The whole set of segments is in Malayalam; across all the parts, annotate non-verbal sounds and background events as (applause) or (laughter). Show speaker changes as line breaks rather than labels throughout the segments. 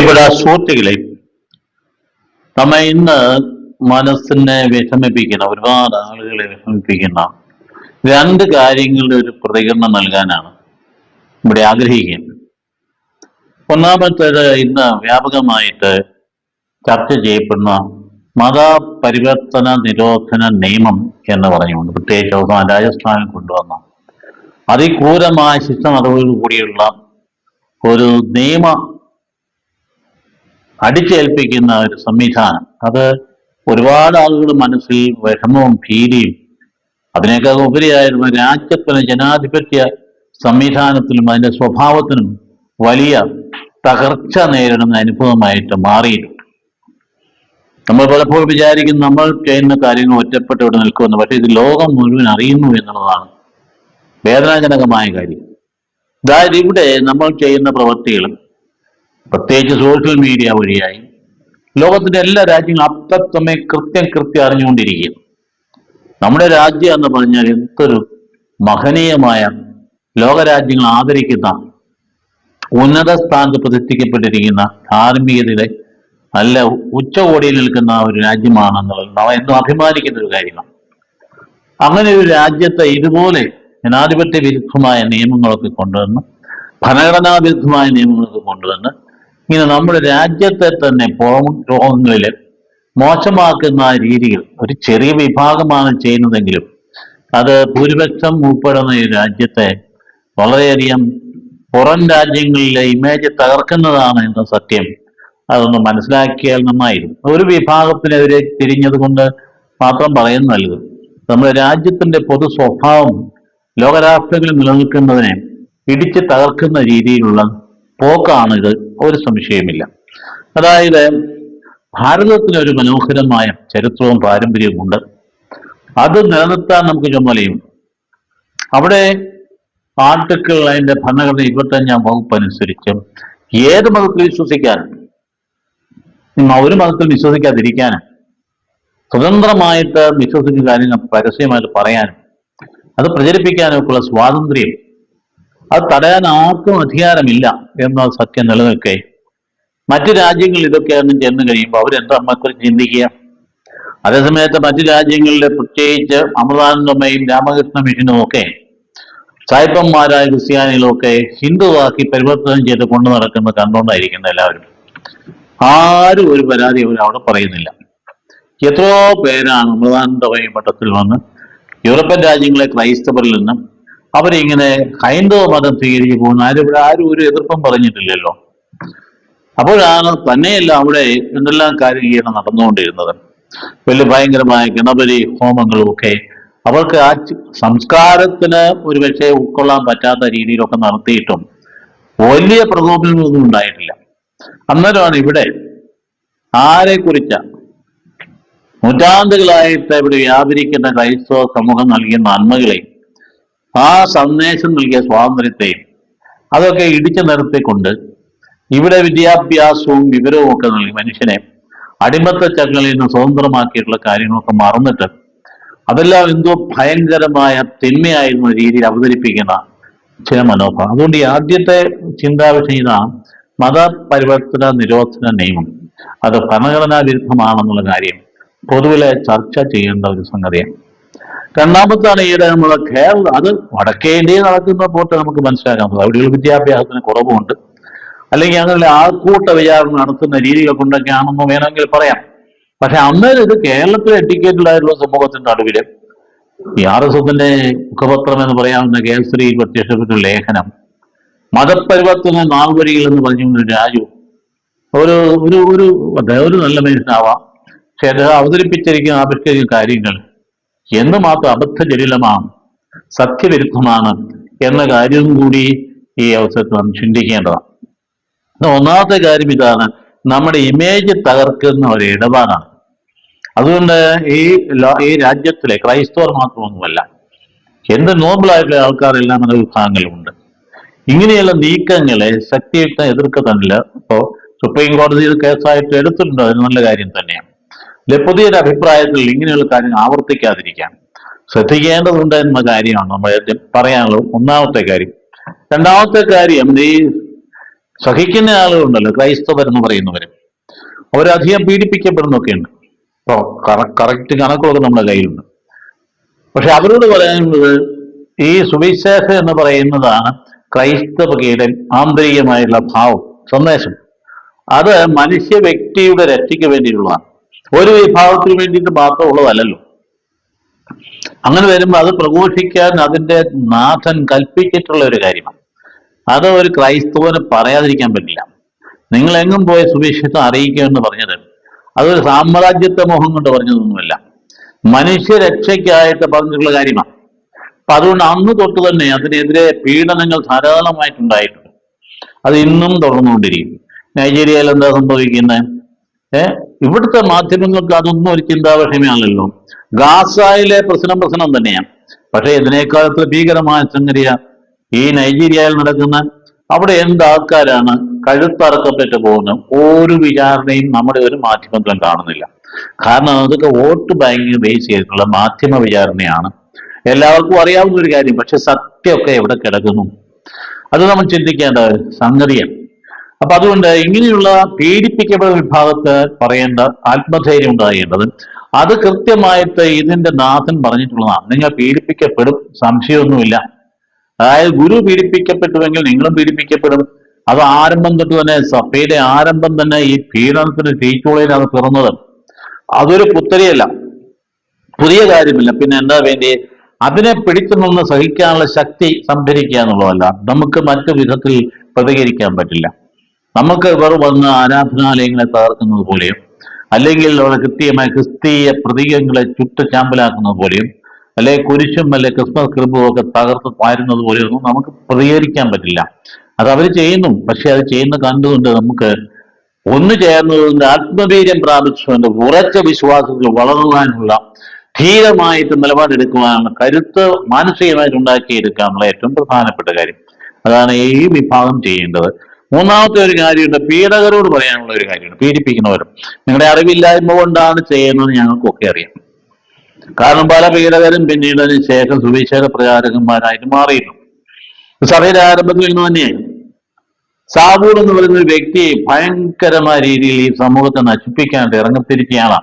പ്രിയപ്പെട്ട സുഹൃത്തുക്കളെ നമ്മ ഇന്ന് മനസ്സിനെ വിഷമിപ്പിക്കുന്ന ഒരുപാട് ആളുകളെ വിഷമിപ്പിക്കുന്ന രണ്ട് കാര്യങ്ങളുടെ ഒരു പ്രതികരണം നൽകാനാണ് ഇവിടെ ആഗ്രഹിക്കുന്നത്. ഒന്നാമത്തേത് ഇന്ന് വ്യാപകമായിട്ട് ചർച്ച ചെയ്യപ്പെടുന്ന മതപരിവർത്തന നിരോധന നിയമം എന്ന് പറഞ്ഞുകൊണ്ട് പ്രത്യേകിച്ച് അവസാനം രാജസ്ഥാനിൽ കൊണ്ടുവന്ന അതിക്രൂരമായ ശിക്ഷ നടപടികൾ കൂടിയുള്ള ഒരു നിയമ അടിച്ചേൽപ്പിക്കുന്ന ഒരു സംവിധാനം. അത് ഒരുപാട് ആളുകളുടെ മനസ്സിൽ വിഷമവും ഭീതിയും അതിനേക്കാൾ ഉപരിയായിരുന്ന രാജ്യത്തിന് ജനാധിപത്യ സംവിധാനത്തിലും അതിന്റെ സ്വഭാവത്തിനും വലിയ തകർച്ച നേരിടുന്ന അനുഭവമായിട്ട് മാറിയിട്ടുണ്ട്. നമ്മൾ പലപ്പോഴും വിചാരിക്കും നമ്മൾ ചെയ്യുന്ന കാര്യങ്ങൾ ഒറ്റപ്പെട്ട് ഇവിടെ നിൽക്കുമെന്ന് പക്ഷേ ഇത് ലോകം മുഴുവൻ അറിയുന്നു എന്നുള്ളതാണ് വേദനാജനകമായ കാര്യം. അതായത് ഇവിടെ നമ്മൾ ചെയ്യുന്ന പ്രവൃത്തികളും പ്രത്യേകിച്ച് സോഷ്യൽ മീഡിയ വഴിയായി ലോകത്തിന്റെ എല്ലാ രാജ്യങ്ങളും അപ്പത്തമ്മെ കൃത്യം കൃത്യം അറിഞ്ഞുകൊണ്ടിരിക്കുക നമ്മുടെ രാജ്യം എന്ന് പറഞ്ഞാൽ എന്തൊരു മഹനീയമായ ലോകരാജ്യങ്ങൾ ആദരിക്കുന്ന ഉന്നത സ്ഥാനത്ത് പ്രതിഷ്ഠിക്കപ്പെട്ടിരിക്കുന്ന ധാർമ്മികതയുടെ നല്ല ഉച്ചകോടിയിൽ നിൽക്കുന്ന ഒരു രാജ്യമാണെന്നുള്ളത് നാം എന്നും അഭിമാനിക്കുന്ന ഒരു കാര്യമാണ്. അങ്ങനെ ഒരു രാജ്യത്തെ ഇതുപോലെ ജനാധിപത്യ വിരുദ്ധമായ നിയമങ്ങളൊക്കെ കൊണ്ടുവന്ന് ഭരണഘടനാ വിരുദ്ധമായ നിയമങ്ങളൊക്കെ കൊണ്ടുവന്ന് ഇങ്ങനെ നമ്മുടെ രാജ്യത്തെ തന്നെ പുറം രോഗങ്ങളിൽ മോശമാക്കുന്ന രീതിയിൽ ഒരു ചെറിയ വിഭാഗമാണ് ചെയ്യുന്നതെങ്കിലും അത് ഭൂരിപക്ഷം ഉൾപ്പെടുന്ന ഈ രാജ്യത്തെ വളരെയധികം പുറം രാജ്യങ്ങളിലെ ഇമേജ് തകർക്കുന്നതാണ് എന്ന സത്യം അതൊന്ന് മനസ്സിലാക്കിയാൽ നന്നായിരുന്നു. ഒരു വിഭാഗത്തിനെതിരെ തിരിഞ്ഞത് കൊണ്ട് മാത്രം പറയുന്നതല്ല നമ്മുടെ രാജ്യത്തിന്റെ പൊതു സ്വഭാവം ലോകരാഷ്ട്രങ്ങളിൽ നിലനിൽക്കുന്നതിനെ ഇടിച്ച് തകർക്കുന്ന രീതിയിലുള്ള പോക്കാണ് ഇത് ഒരു സംശയമില്ല അതായത് ഭാരതത്തിന് ഒരു മനോഹരമായ ചരിത്രവും പാരമ്പര്യവും ഉണ്ട് അത് നിലനിർത്താൻ നമുക്ക് ചുമലയും അവിടെ ആർട്ടിക്കിൾ അതിന്റെ ഭരണഘടന ഇരുപത്തഞ്ചാം വകുപ്പ് അനുസരിച്ച് ഏത് മതത്തിൽ വിശ്വസിക്കാൻ ഒരു മതത്തിൽ വിശ്വസിക്കാതിരിക്കാൻ സ്വതന്ത്രമായിട്ട് വിശ്വസിക്കുന്ന കാര്യങ്ങൾ പരസ്യമായിട്ട് പറയാനും അത് പ്രചരിപ്പിക്കാനൊക്കെയുള്ള സ്വാതന്ത്ര്യം അത് തടയാൻ ആർക്കും അധികാരമില്ല എന്ന സത്യം നിലനിൽക്കെ. മറ്റു രാജ്യങ്ങൾ ഇതൊക്കെ ഒന്നും ചെന്ന് കഴിയുമ്പോൾ അവരെന്താ നമ്മെക്കുറിച്ച് ചിന്തിക്കുക? അതേസമയത്ത് മറ്റു രാജ്യങ്ങളിൽ പ്രത്യേകിച്ച് അമൃതാനന്ദമയും രാമകൃഷ്ണ മിഷനും ഒക്കെ സായിപ്പന്മാരായ ക്രിസ്ത്യാനികളും ഒക്കെ ഹിന്ദുവാക്കി പരിവർത്തനം ചെയ്ത് കൊണ്ടു നടക്കുന്ന കണ്ടുകൊണ്ടായിരിക്കുന്ന എല്ലാവരും. ആരും ഒരു പരാതി അവർ അവിടെ പറയുന്നില്ല. എത്രയോ പേരാണ് അമൃതാനന്ദമയ മഠത്തിൽ വന്ന് യൂറോപ്യൻ രാജ്യങ്ങളെ ക്രൈസ്തവരിൽ നിന്നും അവരിങ്ങനെ ഹൈന്ദവ മതം സ്വീകരിച്ച് പോകുന്ന ആരും ഇവിടെ ആരും ഒരു എതിർപ്പം പറഞ്ഞിട്ടില്ലല്ലോ. അപ്പോഴാണ് തന്നെയല്ല അവിടെ എന്തെല്ലാം കാര്യങ്ങളാണ് നടന്നുകൊണ്ടിരുന്നത്. വലിയ ഭയങ്കരമായ ഗണപതി ഹോമങ്ങളും ഒക്കെ അവർക്ക് ആ സംസ്കാരത്തിന് ഒരു ഒരുപക്ഷെ ഉൾക്കൊള്ളാൻ പറ്റാത്ത രീതിയിലൊക്കെ നടത്തിയിട്ടും വലിയ പ്രകോപനങ്ങളൊന്നും ഉണ്ടായിട്ടില്ല. അന്നേരമാണ് ഇവിടെ ആരെ കുറിച്ച? നൂറ്റാണ്ടുകളായിട്ട് ഇവിടെ വ്യാപരിക്കുന്ന ക്രൈസ്തവ സമൂഹം നൽകിയ നന്മകളെ ആ സന്ദേശം നൽകിയ സ്വാതന്ത്ര്യത്തെയും അതൊക്കെ ഇടിച്ചു നിർത്തിക്കൊണ്ട് ഇവിടെ വിദ്യാഭ്യാസവും വിവരവും ഒക്കെ നൽകി മനുഷ്യനെ അടിമത്ത ചങ്ങലിൽ നിന്ന് സ്വതന്ത്രമാക്കിയിട്ടുള്ള കാര്യങ്ങളൊക്കെ മറന്നിട്ട് അതെല്ലാം എന്തോ ഭയങ്കരമായ തിന്മയായിരുന്ന രീതിയിൽ അവതരിപ്പിക്കുന്ന ചില മനോഭാവം. അതുകൊണ്ട് ഈ ആദ്യത്തെ ചിന്താവിഷയം മതപരിവർത്തന നിരോധന നിയമം. അത് ഭരണഘടനാ വിരുദ്ധമാണെന്നുള്ള കാര്യം പൊതുവിലെ ചർച്ച ചെയ്യേണ്ട ഒരു സംഗതിയാണ്. രണ്ടാമത്താണ് ഈയിടെ നമ്മുടെ കേരള അത് വടക്കേ ഇന്ത്യയിൽ നടക്കുന്ന പോട്ട് നമുക്ക് മനസ്സിലാക്കാം അവിടെയുള്ള വിദ്യാഭ്യാസത്തിന് കുറവുണ്ട്. അല്ലെങ്കിൽ അങ്ങനെ ആൾക്കൂട്ട വിചാരണ നടത്തുന്ന രീതികൾ കൊണ്ടൊക്കെയാണെന്ന് വേണമെങ്കിൽ പറയാം. പക്ഷെ അന്നേരം ഇത് കേരളത്തിലെ എഡ്യൂക്കേറ്റഡ് ആയിട്ടുള്ള സമൂഹത്തിന്റെ നടുവിൽ ഈ ആർ എസ് എസിന്റെ മുഖപത്രം എന്ന് പറയാവുന്ന കേസരിയിൽ പ്രത്യക്ഷപ്പെട്ട ലേഖനം മതപരിവർത്തന നാൾവരികൾ എന്ന് പറഞ്ഞുകൊണ്ട് രാജു ഒരു ഒരു ഒരു അദ്ദേഹം ഒരു നല്ല മനുഷ്യനാവാം. പക്ഷെ അദ്ദേഹം അവതരിപ്പിച്ചിരിക്കുന്ന ആവിഷ്കരിക്കുന്ന കാര്യങ്ങൾ എന്ന് മാത്രം അബദ്ധജലിലമാണ് സത്യവിരുദ്ധമാണ് എന്ന കാര്യവും കൂടി ഈ അവസരത്തിൽ നാം ചിന്തിക്കേണ്ടതാണ്. ഒന്നാമത്തെ കാര്യം ഇതാണ് നമ്മുടെ ഇമേജ് തകർക്കുന്ന ഒരു ഇടപാടാണ്. അതുകൊണ്ട് ഈ ഈ രാജ്യത്തിലെ ക്രൈസ്തവർ മാത്രമൊന്നുമല്ല എന്ത് നോർമൽ ആയിട്ടുള്ള ആൾക്കാരെല്ലാം മത വിഭാഗങ്ങളുണ്ട് ഇങ്ങനെയുള്ള നീക്കങ്ങളെ ശക്തിയുക്തം എതിർക്കുന്നില്ല ഇപ്പോ സുപ്രീം കോടതി ഇത് കേസായിട്ട് എടുത്തിട്ടുണ്ട് അത് നല്ല കാര്യം തന്നെയാണ്. അല്ലെ പുതിയൊരു അഭിപ്രായത്തിൽ ഇങ്ങനെയുള്ള കാര്യങ്ങൾ ആവർത്തിക്കാതിരിക്കാൻ ശ്രദ്ധിക്കേണ്ടതുണ്ട് എന്ന കാര്യമാണ് നമ്മൾ പറയാനുള്ള ഒന്നാമത്തെ കാര്യം. രണ്ടാമത്തെ കാര്യം ഈ സഹിക്കുന്ന ആളുകളുണ്ടല്ലോ ക്രൈസ്തവർ എന്ന് പറയുന്നവരും. അവരധികം പീഡിപ്പിക്കപ്പെടുന്നൊക്കെയുണ്ട്. ഇപ്പോൾ കറക്റ്റ് കണക്കുകളൊക്കെ നമ്മുടെ കയ്യിലുണ്ട്. പക്ഷെ അവരോട് പറയുന്നത് ഈ സുവിശേഷം എന്ന് പറയുന്നതാണ് ക്രൈസ്തവ ക്രൈസ്തവകയുടെ ആന്തരികമായുള്ള ഭാവം സന്ദേശം. അത് മനുഷ്യ വ്യക്തിയുടെ രക്ഷയ്ക്ക് വേണ്ടിയിട്ടുള്ളതാണ്. ഒരു വിഭാഗത്തിന് വേണ്ടിയിട്ട് മാത്രമുള്ളതല്ലല്ലോ അങ്ങനെ വരുമ്പോൾ അത് പ്രഘോഷിക്കാൻ അതിന്റെ നാഥൻ കൽപ്പിച്ചിട്ടുള്ള ഒരു കാര്യമാണ്. അത് ഒരു ക്രൈസ്തവന് പറയാതിരിക്കാൻ പറ്റില്ല. നിങ്ങൾ എങ്ങും പോയ സുവിശേഷം അറിയിക്കുക എന്ന് പറഞ്ഞത് അതൊരു സാമ്രാജ്യത്തെ മോഹം കൊണ്ട് പറഞ്ഞതൊന്നുമല്ല. മനുഷ്യരക്ഷയ്ക്കായിട്ട് പറഞ്ഞിട്ടുള്ള കാര്യമാണ്. അപ്പൊ അതുകൊണ്ട് അന്ന് തൊട്ട് തന്നെ അതിനെതിരെ പീഡനങ്ങൾ ധാരാളമായിട്ടുണ്ടായിട്ടുണ്ട്. അത് ഇന്നും തുടർന്നുകൊണ്ടിരിക്കും നൈജീരിയയിൽ എന്താ സംഭവിക്കുന്നത്? ഏ? ഇവിടുത്തെ മാധ്യമങ്ങൾക്ക് അതൊന്നും ഒരു ചിന്താവിഷയമല്ലല്ലോ ഗാസായിലെ പ്രശ്നം പ്രശ്നം തന്നെയാണ് പക്ഷേ എത്ര ഭീകരമായ സംഗതിയ ഈ നൈജീരിയയിൽ നടക്കുന്ന അവിടെ എന്ത് ആൾക്കാരാണ് കഴുത്തറക്കപ്പെട്ട് പോകുന്നത്? ഒരു വിചാരണയും നമ്മുടെ ഒരു മാധ്യമത്തിലും കാണുന്നില്ല. കാരണം അതൊക്കെ വോട്ട് ബാങ്കിങ് ബേസ് ചെയ്തിട്ടുള്ള മാധ്യമ വിചാരണയാണ്. എല്ലാവർക്കും അറിയാവുന്ന ഒരു കാര്യം പക്ഷെ സത്യമൊക്കെ എവിടെ കിടക്കുന്നു? അത് നമ്മൾ ചിന്തിക്കേണ്ട സംഗതിയാണ്. അപ്പൊ അതുകൊണ്ട് ഇങ്ങനെയുള്ള പീഡിപ്പിക്കപ്പെടുന്ന വിഭാഗത്ത് പറയേണ്ട ആത്മധൈര്യം ഉണ്ടാകേണ്ടത് അത് കൃത്യമായിട്ട് ഇതിന്റെ നാഥൻ പറഞ്ഞിട്ടുള്ളതാണ്. നിങ്ങൾ പീഡിപ്പിക്കപ്പെടും സംശയമൊന്നുമില്ല. അതായത് ഗുരു പീഡിപ്പിക്കപ്പെട്ടുവെങ്കിൽ നിങ്ങളും പീഡിപ്പിക്കപ്പെടും. അത് ആരംഭം തൊട്ട് തന്നെ സഭയുടെ ആരംഭം തന്നെ ഈ പീഡനത്തിന് തീച്ചുളയിലാണ് പിറന്നത്. അതൊരു പുത്തരിയല്ല. പുതിയ കാര്യമില്ല. പിന്നെ എന്താ വേണ്ടി? അതിനെ പിടിച്ചു നിന്ന് സഹിക്കാനുള്ള ശക്തി സംഭരിക്കുക എന്നുള്ളതല്ല. നമുക്ക് മറ്റു വിധത്തിൽ പ്രതികരിക്കാൻ പറ്റില്ല. നമുക്ക് ഇവർ വന്ന് ആരാധനാലയങ്ങളെ തകർക്കുന്നത് പോലെയും അല്ലെങ്കിൽ അവിടെ കൃത്യമായ ക്രിസ്തീയ പ്രതീകങ്ങളെ ചുട്ട് ചാമ്പലാക്കുന്നത് പോലെയും അല്ലെ കുരിശും അല്ലെ ക്രിസ്മസ് ക്രിബും ഒക്കെ തകർത്ത് പാരുന്നത് പോലെയൊന്നും നമുക്ക് പ്രതികരിക്കാൻ പറ്റില്ല. അത് അവർ ചെയ്യുന്നു. പക്ഷെ അത് ചെയ്യുന്ന കണ്ടുകൊണ്ട് നമുക്ക് ഒന്ന് ചേർന്നതിന്റെ ആത്മവീര്യം പ്രാപിച്ചുകൊണ്ട് ഉറച്ച വിശ്വാസത്തിൽ വളരുവാനുള്ള ധീരമായിട്ട് നിലപാടെടുക്കുവാനുള്ള കരുത്ത് മാനസികമായിട്ട് ഉണ്ടാക്കിയെടുക്കാനുള്ള ഏറ്റവും പ്രധാനപ്പെട്ട കാര്യം. അതാണ് ഈ വിഭാഗം ചെയ്യേണ്ടത്. മൂന്നാമത്തെ ഒരു കാര്യമുണ്ട് പീഡകരോട് പറയാനുള്ള ഒരു കാര്യമുണ്ട്. പീഡിപ്പിക്കുന്നവരും. നിങ്ങളുടെ അറിവില്ലായ്മ കൊണ്ടാണ് ചെയ്യുന്നത് ഞങ്ങൾക്കൊക്കെ അറിയാം. കാരണം പല പീഡകരും പിന്നീട് അതിന് ശേഷം സുവിശേഷ പ്രചാരകന്മാരായിട്ട് മാറിയിരുന്നു. സഭയുടെ ആരംഭത്തിൽ നിന്ന് തന്നെയായിരുന്നു സാബൂർ എന്ന് പറയുന്ന ഒരു വ്യക്തിയെ ഭയങ്കരമായ രീതിയിൽ ഈ സമൂഹത്തെ നശിപ്പിക്കാനായിട്ട് ഇറങ്ങിത്തിരിക്കുകയാണ്.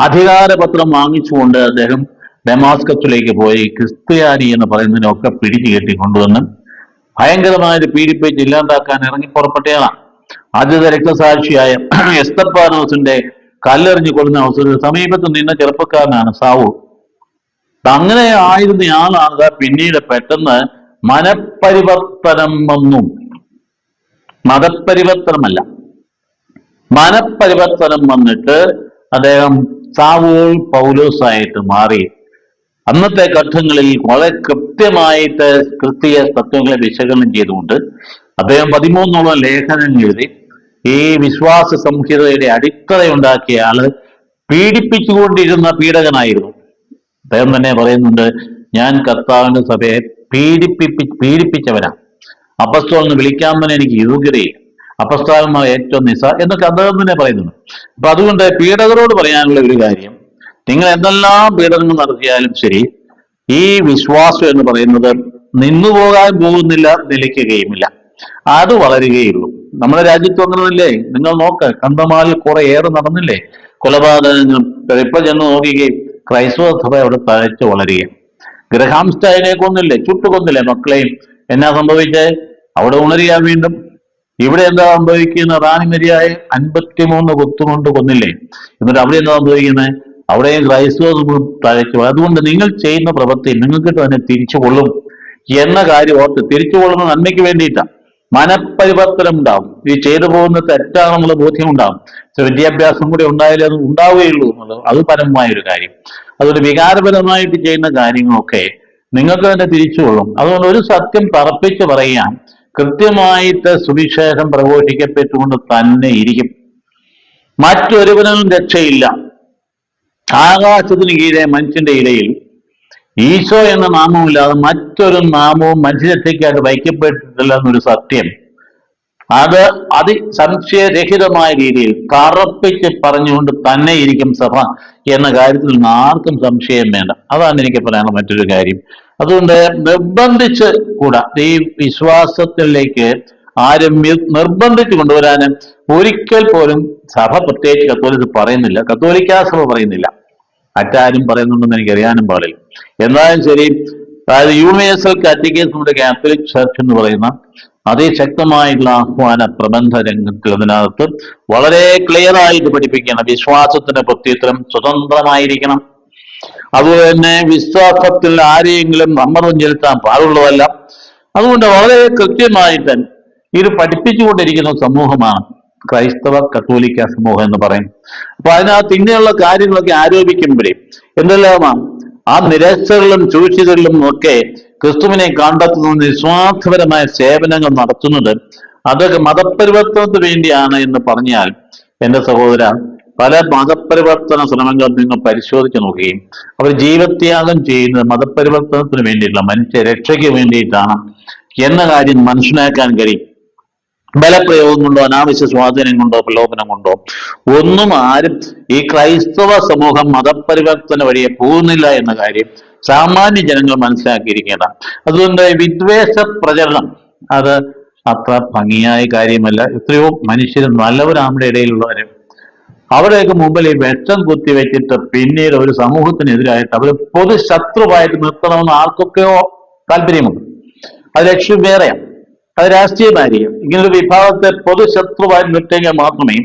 അധികാരപത്രം വാങ്ങിച്ചുകൊണ്ട് അദ്ദേഹം ഡെമാസ്കത്തിലേക്ക് പോയി ക്രിസ്ത്യാനി എന്ന് പറയുന്നതിനൊക്കെ പിടിച്ചു കെട്ടി കൊണ്ടുവന്ന് ഭയങ്കരമായിട്ട് പീഡിപ്പിച്ച് ഇല്ലാണ്ടാക്കാൻ ഇറങ്ങി പുറപ്പെട്ടയാളാണ് ആദ്യത്തെ രക്തസാക്ഷിയായ (clears throat) എസ്തപ്പാനോസിന്റെ കല്ലെറിഞ്ഞു കൊള്ളുന്ന അവസരത്തിൽ സമീപത്ത് നിന്ന ചെറുപ്പക്കാരനാണ് സാവു. അങ്ങനെ ആയിരുന്ന ആളാണ് പിന്നീട് പെട്ടെന്ന് മനപരിവർത്തനം വന്നു. മതപരിവർത്തനമല്ല. മനപരിവർത്തനം വന്നിട്ട് അദ്ദേഹം സാവൂൾ പൗലോസായിട്ട് മാറി. അന്നത്തെ ഘട്ടങ്ങളിൽ വളരെ കൃത്യമായിട്ട് ക്രിസ്തീയ തത്വങ്ങളെ വിശകലനം ചെയ്തുകൊണ്ട് അദ്ദേഹം പതിമൂന്നോളം ലേഖനം എഴുതി ഈ വിശ്വാസ സംഹിതയുടെ അടിത്തറയുണ്ടാക്കിയ ആൾ പീഡിപ്പിച്ചുകൊണ്ടിരുന്ന പീഡകനായിരുന്നു. അദ്ദേഹം തന്നെ പറയുന്നുണ്ട് ഞാൻ കർത്താവിന്റെ സഭയെ പീഡിപ്പിപ്പി പീഡിപ്പിച്ചവനാ. അപസ്തോ എന്ന് വിളിക്കാൻ തന്നെ എനിക്ക് യോഗ്യതയില്ല. അപസ്താവന്മാർ ഏറ്റവും നിസ എന്നൊക്കെ അദ്ദേഹം തന്നെ പറയുന്നുണ്ട്. അപ്പൊ അതുകൊണ്ട് പീഡകരോട് പറയാനുള്ള ഒരു കാര്യം നിങ്ങൾ എന്തെല്ലാം പീഡനങ്ങൾ നടത്തിയാലും ശരി ഈ വിശ്വാസം എന്ന് പറയുന്നത് നിന്നുപോകാൻ പോകുന്നില്ല നിലയ്ക്കുകയുമില്ല. അത് വളരുകയുള്ളൂ. നമ്മുടെ രാജ്യത്ത് വന്നതല്ലേ? നിങ്ങൾ നോക്ക് കന്തമാലിൽ കുറെ ഏറെ നടന്നില്ലേ? കൊലപാതകങ്ങളും ഇപ്പൊ ചെന്ന് നോക്കുകയും ക്രൈസ്തവ സഭ അവിടെ തഴച്ചു വളരുകയും ഗ്രഹാം സ്റ്റൈനെ കൊന്നില്ലേ? ചുട്ടു കൊന്നില്ലേ മക്കളെയും എന്നാ സംഭവിച്ചേ? അവിടെ ഉണരുക വീണ്ടും. ഇവിടെ എന്താ സംഭവിക്കുന്ന റാണി മരിയായ അൻപത്തിമൂന്ന് കുത്തുകൊണ്ട് കൊന്നില്ലേ? എന്നിട്ട് അവിടെ എന്താ സംഭവിക്കുന്നത്? അവിടെയും ക്രൈസ്തവ സമൂഹം തഴച്ചു അതുകൊണ്ട് നിങ്ങൾ ചെയ്യുന്ന പ്രവൃത്തി നിങ്ങൾക്ക് തന്നെ തിരിച്ചു കൊള്ളും എന്ന കാര്യം ഓർത്ത് തിരിച്ചു കൊള്ളുന്ന നന്മയ്ക്ക് വേണ്ടിയിട്ടാണ് മനപരിവർത്തനം ഉണ്ടാവും. ഈ ചെയ്തു പോകുന്ന തെറ്റാണെന്നുള്ള ബോധ്യം ഉണ്ടാവും. വിദ്യാഭ്യാസം കൂടി ഉണ്ടായാലേ അത് ഉണ്ടാവുകയുള്ളൂ എന്നുള്ളത് അത് പരമമായ ഒരു കാര്യം. അതൊരു വികാരപരമായിട്ട് ചെയ്യുന്ന കാര്യങ്ങളൊക്കെ നിങ്ങൾക്ക് തന്നെ തിരിച്ചുകൊള്ളും. അതുകൊണ്ട് ഒരു സത്യം തറപ്പിച്ച് പറയാൻ കൃത്യമായിട്ട് സുവിശേഷം പ്രഘോഷിക്കപ്പെട്ടുകൊണ്ട് തന്നെ ഇരിക്കും. മറ്റൊരുവനും രക്ഷയില്ല. ആകാശത്തിന് കീഴെ മനുഷ്യന്റെ ഇടയിൽ ഈശോ എന്ന നാമമില്ലാതെ മറ്റൊരു നാമവും മനുഷ്യരക്ഷയ്ക്കായിട്ട് വയ്ക്കപ്പെട്ടിട്ടില്ല എന്നൊരു സത്യം. അത് അതി സംശയരഹിതമായ രീതിയിൽ തറപ്പിച്ച് പറഞ്ഞുകൊണ്ട് തന്നെ ഇരിക്കും സഭ എന്ന കാര്യത്തിൽ നിന്ന് ആർക്കും സംശയം വേണ്ട. അതാണ് എനിക്ക് പറയാനുള്ള മറ്റൊരു കാര്യം. അതുകൊണ്ട് നിർബന്ധിച്ച് കൂടാ ഈ വിശ്വാസത്തിലേക്ക് ആരും നിർബന്ധിച്ചു കൊണ്ടുവരാനും ഒരിക്കൽ പോലും സഭ പ്രത്യേകിച്ച് കത്തോലിക്ക് പറയുന്നില്ല. കത്തോലിക്കാ സഭ പറയുന്നില്ല. മറ്റാരും പറയുന്നുണ്ടെന്ന് എനിക്ക് അറിയാനും പാടില്ല. എന്നാലും ശരി അതായത് യൂണിവേഴ്സൽ നമ്മുടെ കാത്തലിക് ചർച്ച് എന്ന് പറയുന്ന അതിശക്തമായിട്ടുള്ള ആഹ്വാന പ്രബന്ധ രംഗത്തിൽ അതിനകത്ത് വളരെ ക്ലിയർ ആയിട്ട് പഠിപ്പിക്കണം. വിശ്വാസത്തിന്റെ പ്രത്യുത്തരം സ്വതന്ത്രമായിരിക്കണം. അതുപോലെ തന്നെ വിശ്വാസത്തിൽ ആരെയെങ്കിലും സമ്മർദ്ദം ചെലുത്താൻ പാടുള്ളതല്ല. അതുകൊണ്ട് വളരെ കൃത്യമായിട്ട് ഇത് പഠിപ്പിച്ചുകൊണ്ടിരിക്കുന്ന സമൂഹമാണ്. ക്രൈസ്തവ കത്തോലിക്ക സമൂഹം എന്ന് പറയും. അപ്പൊ അതിനകത്ത് ഇങ്ങനെയുള്ള കാര്യങ്ങളൊക്കെ ആരോപിക്കുമ്പോഴേ എന്തെല്ലാമാണ് ആ നിരാശകളിലും ചൂഷിതകളിലും ഒക്കെ ക്രിസ്തുവിനെ കണ്ടെത്തുന്ന നിസ്വാർത്ഥപരമായ സേവനങ്ങൾ നടത്തുന്നത് അതൊക്കെ മതപരിവർത്തനത്തിന് വേണ്ടിയാണ് എന്ന് പറഞ്ഞാൽ എന്റെ സഹോദര പല മതപരിവർത്തന ശ്രമങ്ങൾ നിങ്ങൾ പരിശോധിച്ച് നോക്കുകയും അവർ ജീവത്യാഗം ചെയ്യുന്നത് മതപരിവർത്തനത്തിന് വേണ്ടിയിട്ടുള്ള മനുഷ്യ രക്ഷയ്ക്ക് വേണ്ടിയിട്ടാണ് എന്ന കാര്യം മനസ്സിലാക്കാൻ കഴിയും. ബലപ്രയോഗം കൊണ്ടോ അനാവശ്യ സ്വാധീനം കൊണ്ടോ പ്രലോഭനം കൊണ്ടോ ഒന്നും ആരും ഈ ക്രൈസ്തവ സമൂഹം മതപരിവർത്തന വഴിയെ പോകുന്നില്ല എന്ന കാര്യം സാമാന്യ ജനങ്ങൾ മനസ്സിലാക്കിയിരിക്കേണ്ട. അതുകൊണ്ട് വിദ്വേഷ പ്രചരണം അത് അത്ര ഭംഗിയായ കാര്യമല്ല. എത്രയോ മനുഷ്യർ നമ്മുടെ ഇടയിലുള്ളവര് അവരെയൊക്കെ മുമ്പിൽ ഈ വെട്ടം കുത്തിവെച്ചിട്ട് പിന്നീട് ഒരു സമൂഹത്തിനെതിരായിട്ട് അവർ പൊതു ശത്രുവായിട്ട് നിർത്തണമെന്ന് ആർക്കൊക്കെയോ താല്പര്യമുണ്ട്. അത് ലക്ഷ്യം വേറെയാണ്. അത് രാഷ്ട്രീയമായിരിക്കും. ഇങ്ങനൊരു വിഭാഗത്തെ പൊതുശത്രുവായി നിർത്തിയെങ്കിൽ മാത്രമേ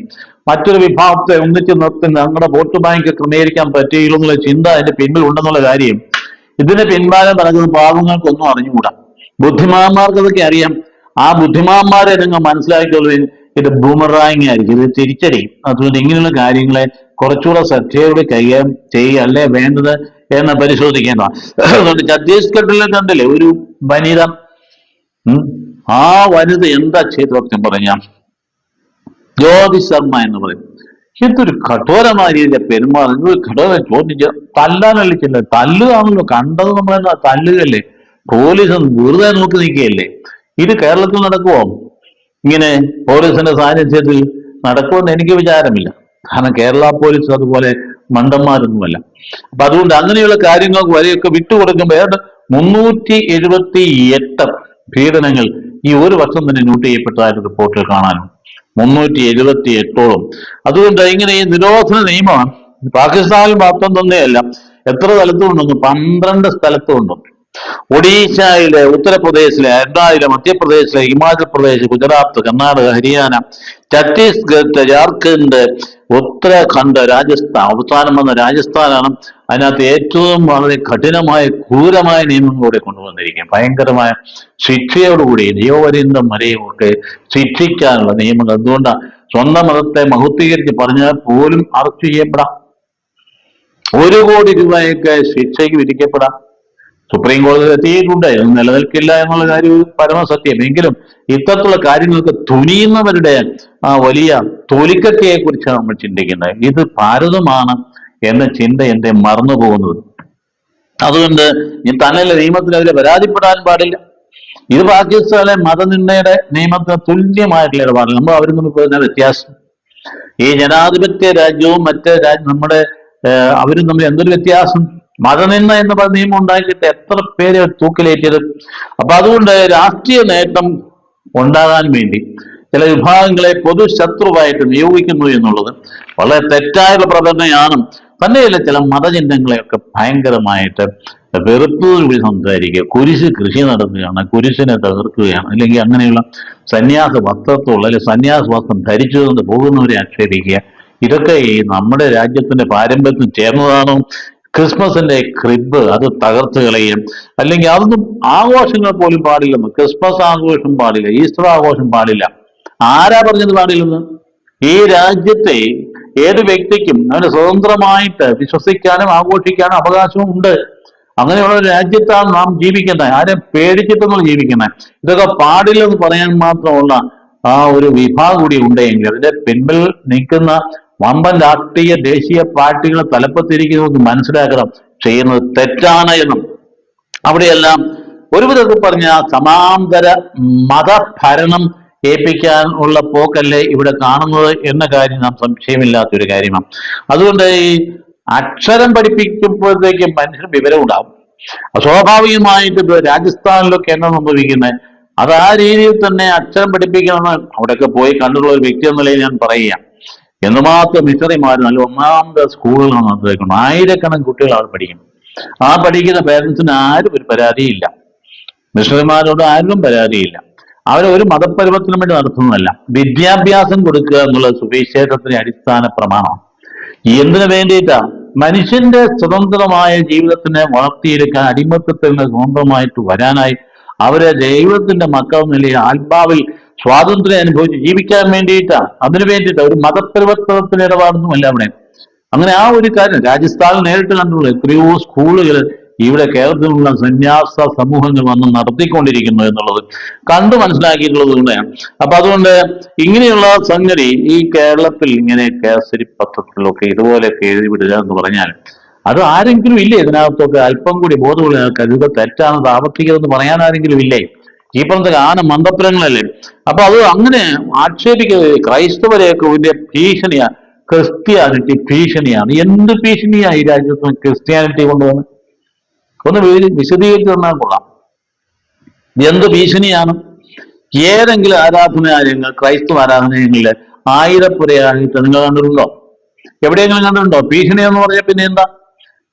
മറ്റൊരു വിഭാഗത്തെ ഒന്നിച്ച് നിർത്തി ഞങ്ങളുടെ വോട്ട് ബാങ്ക് ക്രമീകരിക്കാൻ പറ്റുകയുള്ളൂ എന്നുള്ള ചിന്ത അതിന്റെ പിന്നിൽ ഉണ്ടെന്നുള്ള കാര്യം ഇതിന് പിൻബാലം നടക്കുന്ന പാവങ്ങൾക്കൊന്നും അറിഞ്ഞുകൂടാ. ബുദ്ധിമാന്മാർക്ക് അതൊക്കെ അറിയാം. ആ ബുദ്ധിമാന്മാരെ നിങ്ങൾ മനസ്സിലാക്കിക്കൊള്ളുവിൻ ഇത് ബൂമറാങ് ആയിരിക്കും. ഇത് തിരിച്ചടിയും അതുകൊണ്ട് ഇങ്ങനെയുള്ള കാര്യങ്ങളെ കുറച്ചുകൂടെ ശ്രദ്ധയോടെ കൈകാര്യം ചെയ്യുക അല്ലേ വേണ്ടത് എന്ന് പരിശോധിക്കേണ്ട അതുകൊണ്ട് ഛത്തീസ്ഗഡിലെ കണ്ടില്ലേ ഒരു വനിത ആ വനിത എന്താ ചെയ്തു സത്യം പറഞ്ഞ ജ്യോതി ശർമ്മ എന്ന് പറയും. എന്തൊരു കഠോരമായ രീതിയിൽ പെരുമാറി ഒരു കഠോരം ചോദിച്ച് തല്ലാനല്ലിച്ചില്ല തല്ലുകയാണല്ലോ. കണ്ടത് നമ്മളെന്താ തല്ലുകയല്ലേ? പോലീസ് വെറുതെ നോക്കി നിൽക്കുകയല്ലേ? ഇത് കേരളത്തിൽ നടക്കുമോ ഇങ്ങനെ പോലീസിന്റെ സാന്നിധ്യത്തിൽ നടക്കുമെന്ന് എനിക്ക് വിചാരമില്ല. കാരണം കേരള പോലീസ് അതുപോലെ മണ്ടന്മാരൊന്നുമല്ല. അപ്പൊ അതുകൊണ്ട് അങ്ങനെയുള്ള കാര്യങ്ങൾക്ക് വരെയൊക്കെ വിട്ടുകൊടുക്കുമ്പോൾ ഏതാണ്ട് മുന്നൂറ്റി എഴുപത്തി എട്ട് പീഡനങ്ങൾ ഈ ഒരു വർഷം തന്നെ നോട്ട് ചെയ്യപ്പെട്ടതായിട്ട് റിപ്പോർട്ടിൽ കാണാനും മുന്നൂറ്റി എഴുപത്തി എട്ടോളം അതുകൊണ്ട് ഇങ്ങനെ ഈ നിരോധന നിയമം പാകിസ്ഥാനിൽ മാത്രം തന്നെയല്ല എത്ര സ്ഥലത്തുണ്ടെന്ന് പന്ത്രണ്ട് സ്ഥലത്തുണ്ട് ഒഡീഷയിലെ ഉത്തർപ്രദേശിലെ എറണാകുളം മധ്യപ്രദേശിലെ ഹിമാചൽ പ്രദേശ് ഗുജറാത്ത് കർണാടക ഹരിയാന ഛത്തീസ്ഗഡ് ജാർഖണ്ഡ് ഉത്തരാഖണ്ഡ് രാജസ്ഥാൻ അവസാനം വന്ന രാജസ്ഥാനാണ്. അതിനകത്ത് ഏറ്റവും വളരെ കഠിനമായ ക്രൂരമായ നിയമങ്ങളോടെ കൊണ്ടുവന്നിരിക്കുന്നത് ഭയങ്കരമായ ശിക്ഷയോടുകൂടി ജീവപര്യന്തം വരെയും ഒക്കെ ശിക്ഷിക്കാനുള്ള നിയമങ്ങൾ. എന്തുകൊണ്ടാണ് സ്വന്തം മതത്തെ മഹത്വീകരിച്ച് പറഞ്ഞാൽ പോലും അറസ്റ്റ് ചെയ്യപ്പെടാം. ഒരു കോടി രൂപയൊക്കെ ശിക്ഷയ്ക്ക് വിധിക്കപ്പെടാം. സുപ്രീം കോടതി എത്തിയിട്ടുണ്ട്. നിലനിൽക്കില്ല എന്നുള്ള കാര്യം പരമസത്യം. എങ്കിലും ഇത്തരത്തിലുള്ള കാര്യങ്ങൾക്ക് തുനിയുന്നവരുടെ ആ വലിയ തൊലിക്കക്കയെ കുറിച്ചാണ് നമ്മൾ ചിന്തിക്കുന്നത്. ഇത് ഭാരതമാണ് എന്ന ചിന്ത എന്റെ മറന്നു പോകുന്നത്. അതുകൊണ്ട് ഈ തന്നല്ല നിയമത്തിനെതിരെ പരാതിപ്പെടാൻ പാടില്ല? ഇത് പാകിസ്ഥാനിലെ മതനിന്നയുടെ നിയമത്തിന് തുല്യമായിട്ടുള്ള ഇടപാടില്ല നമ്മൾ അവരും തമ്മിൽ പോകുന്ന വ്യത്യാസം. ഈ ജനാധിപത്യ രാജ്യവും മറ്റേ രാജ്യം നമ്മുടെ അവരും തമ്മിൽ എന്തൊരു വ്യത്യാസം? മതനിന്ദ എന്ന് പറഞ്ഞ നിയമം ഉണ്ടാക്കിയിട്ട് എത്ര പേരെ തൂക്കിലേറ്റിയത്? അപ്പൊ അതുകൊണ്ട് രാഷ്ട്രീയ നേട്ടം ഉണ്ടാകാൻ വേണ്ടി ചില വിഭാഗങ്ങളെ പൊതു ശത്രുവായിട്ട് നിയോഗിക്കുന്നു എന്നുള്ളത് വളരെ തെറ്റായ പ്രകടനയാണ് തന്നെയല്ല ചില മതചിഹ്നങ്ങളെയൊക്കെ ഭയങ്കരമായിട്ട് വെറുപ്പോടുകൂടി സംസാരിക്കുക. കുരിശ് കൃഷി നടത്തുകയാണ് കുരിശിനെ തകർക്കുകയാണ്. അല്ലെങ്കിൽ അങ്ങനെയുള്ള സന്യാസ വസ്ത്രത്തോളം അല്ലെങ്കിൽ സന്യാസ വസ്ത്രം ധരിച്ചുകൊണ്ട് പോകുന്നവരെ ആക്ഷേപിക്കുക. ഇതൊക്കെ ഈ നമ്മുടെ രാജ്യത്തിന്റെ പാരമ്പര്യത്തിൽ ചേർന്നതാണോ? ക്രിസ്മസിന്റെ ക്രിബ് അത് തകർത്ത് കളയും. അല്ലെങ്കിൽ അതൊന്നും ആഘോഷങ്ങൾ പോലും പാടില്ലെന്ന് ക്രിസ്മസ് ആഘോഷം പാടില്ല. ഈസ്റ്റർ ആഘോഷം പാടില്ല. ആരാ പറഞ്ഞത് പാടില്ലെന്ന്? ഈ രാജ്യത്തെ ഏത് വ്യക്തിക്കും അവന് സ്വതന്ത്രമായിട്ട് വിശ്വസിക്കാനും ആഘോഷിക്കാനും അവകാശവും ഉണ്ട്. അങ്ങനെയുള്ള രാജ്യത്താണ് നാം ജീവിക്കുന്നത്. ആരെയും പേടിച്ചിട്ടൊന്നും ജീവിക്കുന്നത്. ഇതൊക്കെ പാടില്ലെന്ന് പറയാൻ മാത്രമുള്ള ആ ഒരു വിഭാഗം കൂടി ഉണ്ടെങ്കിൽ അതിന്റെ പിൻപിൽ നിൽക്കുന്ന വമ്പൻ രാഷ്ട്രീയ ദേശീയ പാർട്ടികൾ തലപ്പത്തിരിക്കുന്നത് മനസ്സിലാക്കണം ചെയ്യുന്നത് തെറ്റാണ് എന്നും. അവിടെയെല്ലാം ഒരു വിധത്തിൽ പറഞ്ഞ സമാന്തര മതഭരണം ഏൽപ്പിക്കാൻ ഉള്ള പോക്കല്ലേ ഇവിടെ കാണുന്നത് എന്ന കാര്യം നാം സംശയമില്ലാത്ത ഒരു കാര്യമാണ്. അതുകൊണ്ട് ഈ അക്ഷരം പഠിപ്പിക്കുമ്പോഴത്തേക്കും മനുഷ്യന് വിവരം ഉണ്ടാവും. സ്വാഭാവികമായിട്ട് രാജസ്ഥാനിലൊക്കെ എന്താ സംഭവിക്കുന്നത് അത് ആ രീതിയിൽ തന്നെ അക്ഷരം പഠിപ്പിക്കണമെന്ന് അവിടെയൊക്കെ പോയി കണ്ടുള്ള ഒരു വ്യക്തി എന്ന നിലയിൽ ഞാൻ പറയുക എന്തുമാത്രം മിഷണറിമാർ നല്ല ഒന്നാമത്തെ സ്കൂളുകളാണ് നടത്തിയിരിക്കുന്നത് ആയിരക്കണക്കിന് കുട്ടികൾ അവിടെ പഠിക്കുന്നു. ആ പഠിക്കുന്ന പേരൻസിന് ആരും ഒരു പരാതിയില്ല. മിഷണറിമാരോട് ആരും പരാതിയില്ല. അവരെ ഒരു മതപരിവർത്തനം വേണ്ടി നടത്തുന്നതല്ല. വിദ്യാഭ്യാസം കൊടുക്കുക എന്നുള്ള സുവിശേഷത്തിന്റെ അടിസ്ഥാന പ്രമാണമാണ് എന്തിനു വേണ്ടിയിട്ടാ? മനുഷ്യന്റെ സ്വതന്ത്രമായ ജീവിതത്തിനെ വളർത്തിയെടുക്കാൻ അടിമത്തത്തിൽ നിന്ന് സ്വതന്ത്രമായിട്ട് വരാനായി അവരെ ദൈവത്തിന്റെ മക്കൾ നിലയിൽ ആത്മാവിൽ സ്വാതന്ത്ര്യം അനുഭവിച്ച് ജീവിക്കാൻ വേണ്ടിയിട്ടാണ്. അതിനു വേണ്ടിയിട്ട് ഒരു മതപരിവർത്തനത്തിന് ഇടപാടൊന്നുമല്ല അവിടെ. അങ്ങനെ ആ ഒരു കാര്യം രാജസ്ഥാനിൽ നേരിട്ട് കണ്ടുള്ള എത്രയോ സ്കൂളുകൾ ഇവിടെ കേരളത്തിലുള്ള സന്യാസ സമൂഹങ്ങൾ വന്ന് നടത്തിക്കൊണ്ടിരിക്കുന്നു എന്നുള്ളത് കണ്ടു മനസ്സിലാക്കിയിട്ടുള്ളത് കൊണ്ടാണ്. അപ്പൊ അതുകൊണ്ട് ഇങ്ങനെയുള്ള സംഗതി ഈ കേരളത്തിൽ ഇങ്ങനെ കേസരി പത്രത്തിലൊക്കെ ഇതുപോലെയൊക്കെ എഴുതി വിടുക എന്ന് പറഞ്ഞാൽ അത് ആരെങ്കിലും ഇല്ലേ ഇതിനകത്തൊക്കെ അല്പം കൂടി ബോധമുള്ള ഇത് തെറ്റാണ് താപത്തികതെന്ന് പറയാൻ ആരെങ്കിലും ഇല്ലേ? ഈ പറഞ്ഞ ആന മന്ദപ്പുരങ്ങളല്ലേ അപ്പൊ അത് അങ്ങനെ ആക്ഷേപിക്കുന്നത് ക്രൈസ്തവരെയൊക്കെ വലിയ ഭീഷണിയാണ് ക്രിസ്ത്യാനിറ്റി ഭീഷണിയാണ്. എന്ത് ഭീഷണിയാണ് ഈ രാജ്യത്ത് ക്രിസ്ത്യാനിറ്റി കൊണ്ടുവന്ന്? ഒന്ന് വിശദീകരിച്ച് തന്നാൽ കൊള്ളാം. എന്ത് ഭീഷണിയാണ്? ഏതെങ്കിലും ആരാധനാലയങ്ങൾ ക്രൈസ്തവ ആരാധനാലയങ്ങളിൽ ആയിരപ്പുരയായിട്ട് നിങ്ങൾ കണ്ടിട്ടുണ്ടോ? എവിടെയെങ്കിലും കണ്ടിട്ടുണ്ടോ? ഭീഷണി എന്ന് പറഞ്ഞാൽ പിന്നെ എന്താ?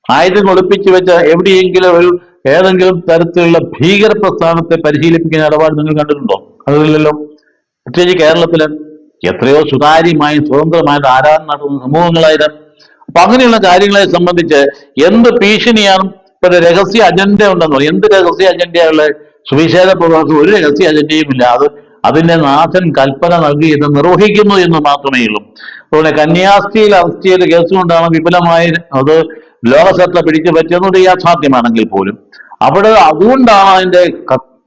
ആയുധം ഒളിപ്പിച്ചു വെച്ച എവിടെയെങ്കിലും ഒരു ഏതെങ്കിലും തരത്തിലുള്ള ഭീകര പ്രസ്ഥാനത്തെ പരിശീലിപ്പിക്കുന്ന ഇടപാട് നിങ്ങൾ കണ്ടിട്ടുണ്ടോ? അതില്ലല്ലോ പ്രത്യേകിച്ച് കേരളത്തിൽ എത്രയോ സുതാര്യമായും സ്വതന്ത്രമായിട്ട് ആരാധന നടത്തുന്ന സമൂഹങ്ങളായിരുന്നു അപ്പൊ അങ്ങനെയുള്ള കാര്യങ്ങളെ സംബന്ധിച്ച് എന്ത് ഭീഷണിയാണ് ഇപ്പൊ രഹസ്യ അജണ്ട ഉണ്ടെന്ന് പറയും. എന്ത് രഹസ്യ അജണ്ടയുള്ള സുവിശേഷ പ്രവർത്തനം ഒരു രഹസ്യ അജണ്ടയും ഇല്ല അത് അതിന്റെ നാഥൻ കൽപ്പന നൽകി ഇത് നിർവഹിക്കുന്നു എന്ന് മാത്രമേ ഉള്ളൂ. അതുപോലെ കന്യാസ്ത്രീയിൽ അറസ്റ്റ് ചെയ്ത കേസുകൊണ്ടാണ് വിപുലമായ അത് ലോകസത്ത പിടിച്ചു പറ്റുന്നത് യാഥാർത്ഥ്യമാണെങ്കിൽ പോലും അവിടെ അതുകൊണ്ടാണ് അതിന്റെ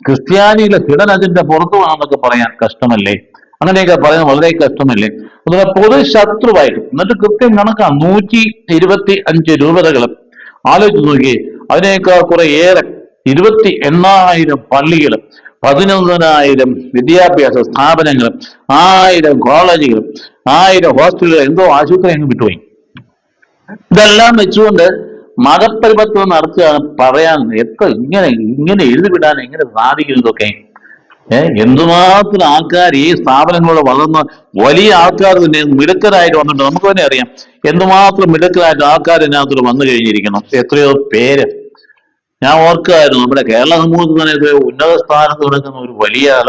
ക്രിസ്ത്യാനിയിലെ ഹിടൻ അതിന്റെ പുറത്തു വേണമെന്നൊക്കെ പറയാൻ കഷ്ടമല്ലേ? അങ്ങനെയൊക്കെ പറയാൻ വളരെ കഷ്ടമല്ലേ? അതുപോലെ പൊതു ശത്രുവായിട്ട് എന്നിട്ട് കൃത്യം കണക്കാണ് നൂറ്റി ഇരുപത്തി അഞ്ച് രൂപതകൾ. ആലോചിച്ച് നോക്കി അതിനേക്കാൾ കുറെ ഏറെ ഇരുപത്തി എണ്ണായിരം പള്ളികൾ പതിനൊന്നായിരം വിദ്യാഭ്യാസ സ്ഥാപനങ്ങൾ ആയിരം കോളേജുകൾ ആയിരം ഹോസ്റ്റലുകൾ എന്തോ ആശുപത്രി അങ്ങ് വിട്ടുപോയി. ഇതെല്ലാം വെച്ചുകൊണ്ട് മതപരിവർത്തനം നടത്തുകയാണ് പറയാൻ എത്ര ഇങ്ങനെ ഇങ്ങനെ എഴുതി വിടാൻ എങ്ങനെ സാധിക്കും ഇതൊക്കെ. ഏഹ് എന്തുമാത്രം ആൾക്കാർ ഈ സ്ഥാപനങ്ങളോട് വളർന്ന വലിയ ആൾക്കാർ തന്നെ മിടുക്കരായിട്ട് വന്നിട്ട് നമുക്ക് തന്നെ അറിയാം. എന്തുമാത്രം മിടുക്കരായിട്ട് ആൾക്കാർ ഇതിനകത്തോട് വന്നു കഴിഞ്ഞിരിക്കണം എത്രയോ പേര്. ഞാൻ ഓർക്കുമായിരുന്നു നമ്മുടെ കേരള സമൂഹത്തിൽ തന്നെ എത്രയോ ഉന്നത സ്ഥാനത്ത് നടക്കുന്ന ഒരു വലിയ ആൾ.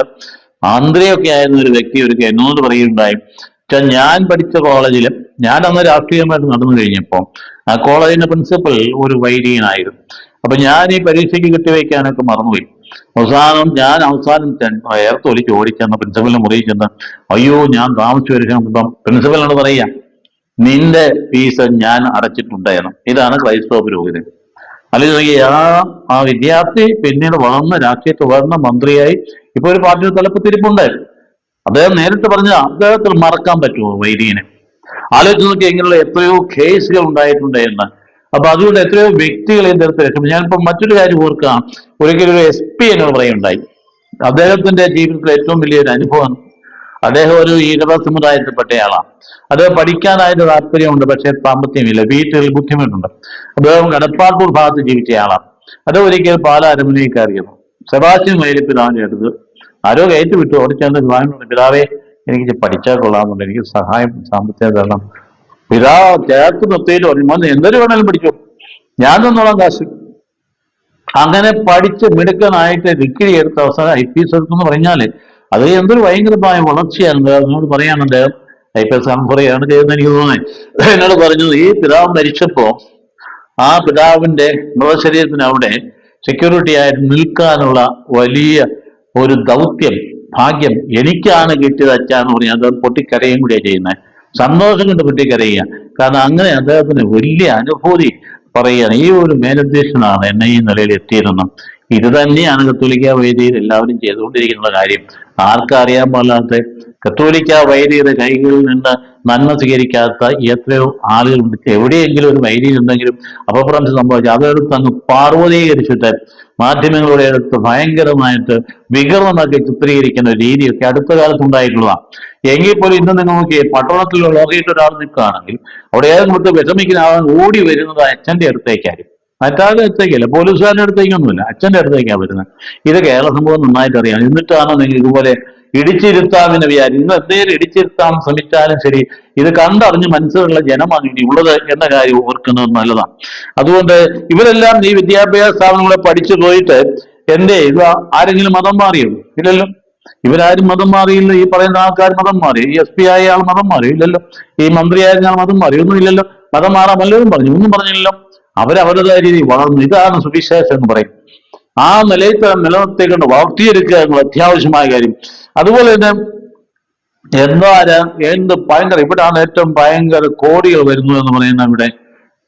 മന്ത്രിയൊക്കെ ആയിരുന്ന ഒരു വ്യക്തി ഒരു എന്നോട് പറയുകയുണ്ടായി. "ച്ചാ, ഞാൻ പഠിച്ച കോളേജിൽ ഞാൻ അന്ന് രാഷ്ട്രീയമായിട്ട് നടന്നു കഴിഞ്ഞപ്പോൾ ആ കോളേജിന്റെ പ്രിൻസിപ്പൽ ഒരു വൈദികനായിരുന്നു. അപ്പൊ ഞാൻ ഈ പരീക്ഷയ്ക്ക് കിട്ടിവെക്കാനൊക്കെ മറന്നുപോയി. അവസാനം ഞാൻ അവസാനം ഏർത്തോലി ഓടിച്ചെന്ന് പ്രിൻസിപ്പലിനെ മുറിയിൽ ചെന്ന് അയ്യോ ഞാൻ താമസിച്ചു വരിക പ്രിൻസിപ്പലിനോട് പറയാ നിന്റെ ഫീസ് ഞാൻ അടച്ചിട്ടുണ്ടായിരുന്നു ഇതാണ് ക്രൈസ്തവ പുരോഹിതൻ. അല്ലെങ്കിൽ ആ ആ വിദ്യാർത്ഥി പിന്നീട് വളർന്ന രാഷ്ട്രീയത്തിൽ വളർന്ന മന്ത്രിയായി ഇപ്പൊ ഒരു പാർട്ടിയുടെ തലപ്പത്തിരിപ്പുണ്ട്. അദ്ദേഹം നേരിട്ട് പറഞ്ഞ അദ്ദേഹത്തിന് മറക്കാൻ പറ്റുമോ വൈദികനെ? ആലോചിച്ച് നോക്കി ഇങ്ങനെയുള്ള എത്രയോ കേസുകൾ ഉണ്ടായിട്ടുണ്ട് എന്ന്. അപ്പൊ അതുകൊണ്ട് എത്രയോ വ്യക്തികൾ എന്റെ അടുത്ത് രക്ഷപ്പെടും ഞാനിപ്പോ മറ്റൊരു കാര്യം ഓർക്കാം ഒരിക്കലും ഒരു എസ് പി എന്നോട് പറയുണ്ടായി അദ്ദേഹത്തിന്റെ ജീവിതത്തിൽ ഏറ്റവും വലിയൊരു അനുഭവം അദ്ദേഹം ഒരു ഈഴവ സമുദായത്തിൽപ്പെട്ടയാളാണ്. അദ്ദേഹം പഠിക്കാനായിട്ട് താല്പര്യമുണ്ട് പക്ഷേ സാമ്പത്തികമില്ല. വീട്ടിൽ ബുദ്ധിമുട്ടുണ്ട്. അദ്ദേഹം കടപ്പാട്ടൂർ ഭാഗത്ത് ജീവിച്ചയാളാണ്. അത് ഒരിക്കൽ പാല അരമനയിൽ കയറിയത് സെബാസ്റ്റ്യൻ പിതാവിന്റെ അടുത്ത് ആരോ കയറ്റി വിട്ടു. അവിടെ ചെന്ന് ഹിമാനോട് പിതാവേ എനിക്ക് പഠിച്ചാൽ കൊള്ളാമെന്നുണ്ട്. എനിക്ക് സഹായം സാമ്പത്തികം തരണം പിതാവ് ചേർത്ത് നിർത്തിയിട്ട് മോനെ എന്തൊരു വേണേലും പഠിച്ചു ഞാൻ തന്നോളാം കാശ്. അങ്ങനെ പഠിച്ച് മിടുക്കനായിട്ട് ഡിഗ്രി എടുത്ത അവസാനം ഐ പി എസ് എടുക്കുന്നു പറഞ്ഞാൽ അത് എന്തൊരു ഭയങ്കരമായ വളർച്ചയാണ്. എന്നോട് പറയാണ് അദ്ദേഹം. ഐ പി എസ് പറയുകയാണ് ചെയ്യുന്നത് എനിക്ക് തോന്നുന്നത്. എന്നോട് പറഞ്ഞു ഈ പിതാവ് മരിച്ചപ്പോ ആ പിതാവിന്റെ മൃതശരീരത്തിന് അവിടെ സെക്യൂരിറ്റി ആയിട്ട് നിൽക്കാനുള്ള വലിയ ഒരു ദൗത്യം ഭാഗ്യം എനിക്കാണ് കിട്ടിയത് അച്ഛാന്ന് പറഞ്ഞാൽ അദ്ദേഹം പൊട്ടിക്കരയും കൂടിയാണ് ചെയ്യുന്നത് സന്തോഷം കൊണ്ട് പൊട്ടിക്കരയുക. കാരണം അങ്ങനെ അദ്ദേഹത്തിന് വലിയ അനുഭൂതി പറയുകയാണ്. ഈ ഒരു മേലുദ്ദേശനാണ് എന്നെ ഈ നിലയിൽ എത്തിയിരുന്നു ഇത് തന്നെയാണ് കത്തോലിക്ക വൈദികർ എല്ലാവരും ചെയ്തുകൊണ്ടിരിക്കുന്ന കാര്യം. ആർക്കറിയാൻ പാടില്ലാത്ത കത്തോലിക്ക വൈദികരുടെ കൈകളിൽ നിന്ന് നന്മ സ്വീകരിക്കാത്ത എത്രയോ ആളുകളുണ്ട്. എവിടെയെങ്കിലും ഒരു വൈദികൻ ഉണ്ടെങ്കിലും അപഭ്രംശം സംഭവിച്ചു അതെടുത്ത് അങ്ങ് പാർവതീകരിച്ചിട്ട് മാധ്യമങ്ങളുടെ അടുത്ത് ഭയങ്കരമായിട്ട് വികൃതമാക്കി ചിത്രീകരിക്കുന്ന ഒരു രീതിയൊക്കെ അടുത്ത കാലത്ത് ഉണ്ടായിട്ടുള്ളതാണ് എങ്കിൽ പോലും ഇന്ന് നിങ്ങൾ നോക്കിയേ പട്ടണത്തിലുള്ള ലോകയിട്ട് ഒരാൾ നിൽക്കുകയാണെങ്കിൽ അവിടെ ഏതെങ്കിലും വിഷമിക്കുന്ന ആളാണ് ഓടി വരുന്നത് അച്ഛന്റെ അടുത്തേക്കായിരിക്കും. മറ്റാരുടെ അടുത്തേക്കല്ല? പോലീസുകാരുടെ അടുത്തേക്കൊന്നുമില്ല. അച്ഛന്റെ അടുത്തേക്കാണ് വരുന്നത്. ഇത് കേരള സംഭവം നന്നായിട്ട് അറിയാം. എന്നിട്ടാണ് നിങ്ങൾ ഇതുപോലെ ഇടിച്ചിരുത്താമെന്ന് വിചാരം ഇന്ന് എന്തേലും ഇടിച്ചിരുത്താൻ ശ്രമിച്ചാലും ശരി. ഇത് കണ്ടറിഞ്ഞ് മനസ്സിലുള്ള ജനമാണ് ഇനി ഉള്ളത് എന്ന കാര്യം ഓർക്കുന്നത് നല്ലതാണ്. അതുകൊണ്ട് ഇവരെല്ലാം ഈ വിദ്യാഭ്യാസ സ്ഥാപനങ്ങളെ പഠിച്ചു പോയിട്ട് എന്റെ ഇത് ആരെങ്കിലും മതം മാറിയോ? ഇല്ലല്ലോ. ഇവരാരും മതം മാറിയില്ല. ഈ പറയുന്ന ആൾക്കാർ മതം മാറി. ഈ എസ് പി ആയ ആൾ മതം മാറി ഇല്ലല്ലോ ഈ മന്ത്രിയായിരുന്ന ആൾ മതം മാറി. ഒന്നും ഇല്ലല്ലോ. മതം മാറാൻ വല്ലതും പറഞ്ഞു. ഒന്നും പറഞ്ഞില്ലല്ലോ. അവരവരുടേതായ രീതി വളർന്നു ഇതാണ് സുവിശേഷം എന്ന് പറയും. ആ നിലയിൽ തന്നെ നിലനിർത്തിക്കൊണ്ട് വളർത്തിയെടുക്കുക എന്നുള്ള അത്യാവശ്യമായ കാര്യം. അതുപോലെ തന്നെ എന്താണ് എന്ത് ഭയങ്കര ഇവിടാണ് ഏറ്റവും ഭയങ്കര കോടികൾ വരുന്നു എന്ന് പറയുന്ന ഇവിടെ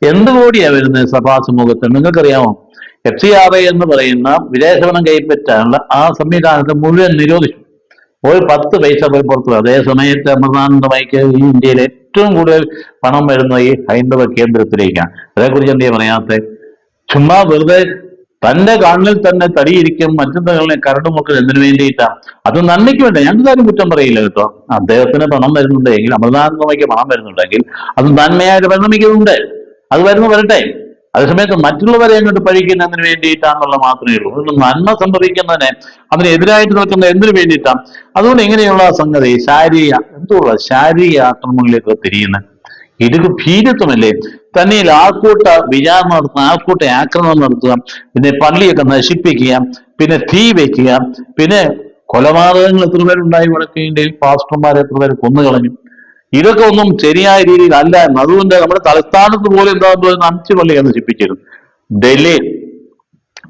എന്ത് കോടിയാ വരുന്നത് സഭാ സമൂഹത്തിൽ? നിങ്ങൾക്കറിയാമോ? എഫ് സി ആർ ഐ എന്ന് പറയുന്ന വിദേശപണം കൈപ്പറ്റാനുള്ള ആ സംവിധാനത്തെ മുഴുവൻ നിരോധിച്ചു. ഒരു പത്ത് പൈസ പോയി പുറത്തു. അതേ സമയത്ത് അമൃതാനന്ദമയ്ക്ക് ഈ ഇന്ത്യയിൽ ഏറ്റവും കൂടുതൽ പണം വരുന്ന ഈ ഹൈന്ദവ കേന്ദ്രത്തിലേക്കാണ്. അതേക്കുറിച്ച് എന്ത് പറയാത്ത? ചുമ്മാ വെറുതെ തന്റെ കണ്ണിൽ തന്നെ തടിയിരിക്കും മറ്റെന്തെങ്കിലും കരടുമൊക്കെ എന്തിനു വേണ്ടിയിട്ടാ അത് നന്മയ്ക്ക് വേണ്ട. ഞങ്ങൾക്ക് ആരും കുറ്റം പറയില്ല കേട്ടോ. അദ്ദേഹത്തിന് പണം വരുന്നുണ്ടെങ്കിൽ അമൃതാനന്ദമയ്ക്ക് പണം വരുന്നുണ്ടെങ്കിൽ അത് നന്മയായിട്ട് പരിണമിക്കുന്നുണ്ട്. അത് വരുന്നു വരട്ടെ. അതേസമയത്ത് മറ്റുള്ളവരെ അങ്ങോട്ട് പഴിക്കുന്നതിന് വേണ്ടിയിട്ടാണെന്നുള്ള മാത്രമേ ഉള്ളൂ. ഒന്ന് നന്മ സംഭവിക്കുന്നതിന് അതിനെതിരായിട്ട് നിൽക്കുന്ന എന്തിനു വേണ്ടിയിട്ടാണ് അതുകൊണ്ട് ഇങ്ങനെയുള്ള സംഗതി ശാരീരിക എന്തുള്ള ശാരീരിക ആക്രമണങ്ങളിലേക്ക് തിരിയുന്നത് ഇത് ഭീരുത്വമല്ലേ? തന്നെയിൽ ആൾക്കൂട്ട വിചാരണ നടത്തുക ആൾക്കൂട്ട ആക്രമണം നടത്തുക പിന്നെ പള്ളിയൊക്കെ നശിപ്പിക്കുക പിന്നെ തീ വയ്ക്കുക പിന്നെ കൊലപാതകങ്ങൾ എത്ര പേരുണ്ടായി വടക്കേ ഇന്ത്യയിൽ? പാസ്റ്റർമാരെ എത്ര പേര് കൊന്നുകളഞ്ഞു? ഇതൊക്കെ ഒന്നും ശരിയായ രീതിയിൽ അല്ല എന്ന്. അതുകൊണ്ട് നമ്മുടെ തലസ്ഥാനത്ത് പോലും എന്താ അഞ്ച് എന്ന് ചിപ്പിച്ചിരുന്നു ഡൽഹി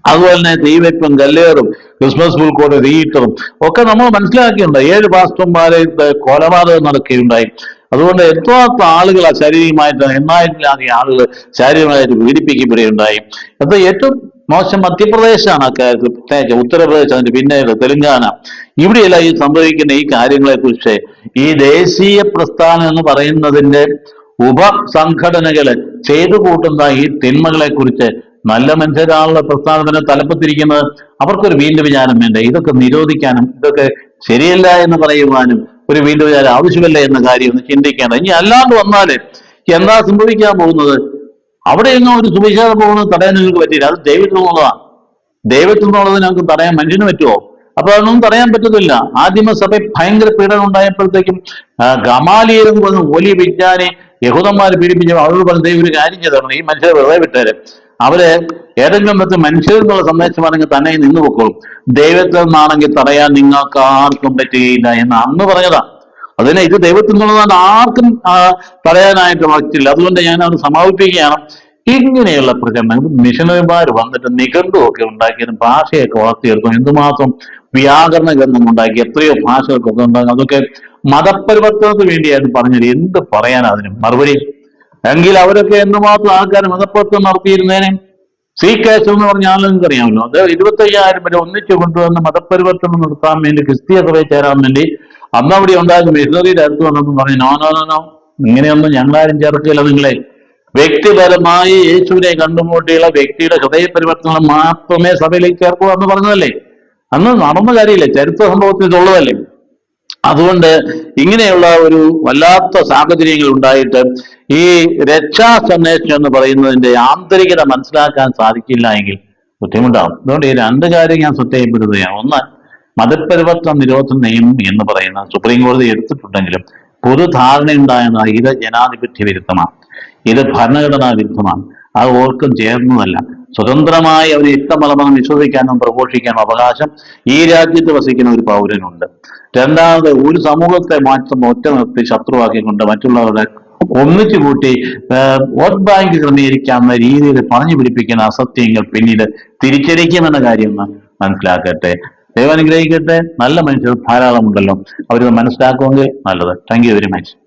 അതുപോലെ തന്നെ തീവെപ്പും കല്ലേറും ക്രിസ്മസ് പുൽക്കോട് തീയിട്ടതും ഒക്കെ നമ്മൾ മനസ്സിലാക്കിയിട്ടുണ്ട്. ഏഴ് പാസ്റ്റർമാരെ കൊലപാതകം നടക്കുകയുണ്ടായി അതുകൊണ്ട് എത്രമാത്രം ആളുകൾ ശാരീരികമായിട്ട് എണ്ണായിരത്തിലാകിയ ആളുകൾ ശാരീരികമായിട്ട് പീഡിപ്പിക്കപ്പെടുകയുണ്ടായി. അപ്പോൾ ഏറ്റവും മോശം മധ്യപ്രദേശാണ് പ്രത്യേകിച്ച് ഉത്തർപ്രദേശ് അതിന്റെ പിന്നീട് തെലുങ്കാന. ഇവിടെയെല്ലാം ഈ സംഭവിക്കുന്ന ഈ കാര്യങ്ങളെ കുറിച്ച് ഈ ദേശീയ പ്രസ്ഥാനം എന്ന് പറയുന്നതിന്റെ ഉപസംഘടനകൾ ചെയ്തു കൂട്ടുന്ന ഈ തിന്മകളെ കുറിച്ച് നല്ല മനുഷ്യരാളുടെ പ്രസ്ഥാനത്തിന് തലപ്പത്തിരിക്കുന്നത്. അവർക്കൊരു വീണ്ടും വിചാരം വേണ്ട? ഇതൊക്കെ നിരോധിക്കാനും ഇതൊക്കെ ശരിയല്ല എന്ന് പറയുവാനും ഒരു വീണ്ടും വിചാരം ആവശ്യമല്ല എന്ന കാര്യം ഒന്ന് ചിന്തിക്കേണ്ട. ഇനി അല്ലാണ്ട് വന്നാൽ എന്താ സംഭവിക്കാൻ പോകുന്നത്? അവിടെയൊന്നും ഒരു സുവിശേഷ പോകുന്നത് തടയാൻ നിങ്ങൾക്ക് പറ്റില്ല അത് ദൈവത്തിൽ നിന്നുള്ളതാണ് ദൈവത്തിൽ നിന്നുള്ളത് ഞങ്ങൾക്ക് തടയാൻ മനുഷ്യന് പറ്റുമോ? അപ്പൊ അതൊന്നും തടയാൻ പറ്റത്തില്ല. ആദിമസഭ ഭയങ്കര പീഡനം ഉണ്ടായപ്പോഴത്തേക്കും വന്ന് എന്ന് പറഞ്ഞ വലിയ വിജ്ഞാനി യഹൂദന്മാർ പീഡിപ്പിച്ചു അവരോട് പറഞ്ഞ ദൈവം ഒരു കാര്യം ചെയ്തോളണം ഈ മനുഷ്യരെ വെറുതെ വിട്ടേര്. അവർ ഏതെങ്കിലും വിധത്തിൽ മനുഷ്യരിൽ നിന്നുള്ള സന്ദേശമാണെങ്കിൽ തന്നെ നിന്ന് പൊക്കോളും. ദൈവത്തിൽ നിന്നാണെങ്കിൽ തടയാൻ നിങ്ങൾക്ക് ആർക്കും പറ്റുകയില്ല എന്ന് അന്ന് പറഞ്ഞതാ. അതിനെ ഇത് ദൈവത്തിൽ നിന്നുള്ളതാണ് ആർക്കും പറയാനായിട്ട് പറ്റില്ല അതുകൊണ്ട് ഞാൻ അത് സമാപിപ്പിക്കുകയാണ്. ഇങ്ങനെയുള്ള പ്രചരണങ്ങൾ മിഷനറിമാർ വന്നിട്ട് നിഘണ്ടുമൊക്കെ ഉണ്ടാക്കിയതും ഭാഷയൊക്കെ വളർത്തിയെടുക്കും എന്തുമാത്രം വ്യാകരണ ഗ്രന്ഥം ഉണ്ടാക്കി എത്രയോ ഭാഷകൾക്കൊക്കെ ഉണ്ടാകും അതൊക്കെ മതപരിവർത്തനത്തിന് വേണ്ടിയായിരുന്നു പറഞ്ഞത് എന്ത് പറയാനാ അതിന്? മറുപടി. എങ്കിൽ അവരൊക്കെ എന്തുമാത്രം ആൾക്കാർ മതപരിവർത്തനം നടത്തിയിരുന്നേനെ? സി കാശ് എന്ന് പറഞ്ഞാൽ ആളെ നിങ്ങൾക്ക് അറിയാമല്ലോ അത് ഇരുപത്തയ്യായിരം വരെ ഒന്നിച്ചു കൊണ്ടുവന്ന് മതപരിവർത്തനം നടത്താൻ വേണ്ടി ക്രിസ്തീയ സഭയിൽ ചേരാൻ വേണ്ടി അന്ന് അവിടെ ഉണ്ടായിരുന്ന. മിഷണറിയുടെ അടുത്ത് വന്നപ്പോൾ പറഞ്ഞു നോ നോ നോ നോ. ഇങ്ങനെയൊന്നും ഞങ്ങളാരും ചേർക്കില്ല നിങ്ങളെ. വ്യക്തിപരമായി യേശുവിനെ കണ്ടുമുട്ടിയുള്ള വ്യക്തിയുടെ ഹൃദയ പരിവർത്തനം മാത്രമേ സഭയിലേക്ക് ചേർക്കൂ എന്ന് പറഞ്ഞതല്ലേ? അന്ന് നടന്ന കാര്യമില്ല? ചരിത്ര സംഭവത്തിൽ ഇതുള്ളതല്ലേ? അതുകൊണ്ട് ഇങ്ങനെയുള്ള ഒരു വല്ലാത്ത സാഹചര്യങ്ങൾ ഉണ്ടായിട്ട് ഈ രക്ഷാ സന്ദേശം എന്ന് പറയുന്നതിന്റെ ആന്തരികത മനസ്സിലാക്കാൻ സാധിക്കില്ല എങ്കിൽ ബുദ്ധിമുട്ടാവും. അതുകൊണ്ട് ഈ രണ്ട് കാര്യം ഞാൻ ശ്രദ്ധയപ്പെടുത്തുകയാണ് ഒന്ന് മതപരിവർത്തന നിരോധന നിയമം എന്ന് പറയുന്ന സുപ്രീം കോടതി എടുത്തിട്ടുണ്ടെങ്കിലും പൊതുധാരണയുണ്ടായെന്ന ഇത് ജനാധിപത്യ വിരുദ്ധമാണ്. ഇത് ഭരണഘടനാ വിരുദ്ധമാണ്. അത് ഓർക്കും ചേർന്നതല്ല. സ്വതന്ത്രമായി അവർ ഇഷ്ടമലമെന്ന് വിശ്വസിക്കാനും പ്രഘോഷിക്കാനും അവകാശം ഈ രാജ്യത്ത് വസിക്കുന്ന ഒരു പൗരനുണ്ട്. രണ്ടാമത് ഒരു സമൂഹത്തെ മാറ്റം ഒറ്റ നിർത്തി ശത്രുവാക്കിക്കൊണ്ട് മറ്റുള്ളവരുടെ ഒന്നിച്ചു കൂട്ടി വോട്ട് ബാങ്ക് ക്രമീകരിക്കാവുന്ന രീതിയിൽ പറഞ്ഞു പിടിപ്പിക്കുന്ന അസത്യങ്ങൾ പിന്നീട് തിരിച്ചടിക്കുമെന്ന കാര്യം മനസ്സിലാക്കട്ടെ. ദൈവം അനുഗ്രഹിക്കട്ടെ. നല്ല മനുഷ്യർ ധാരാളമുണ്ടല്ലോ. അവരിത് മനസ്സിലാക്കുമെങ്കിൽ നല്ലത്. Thank you very much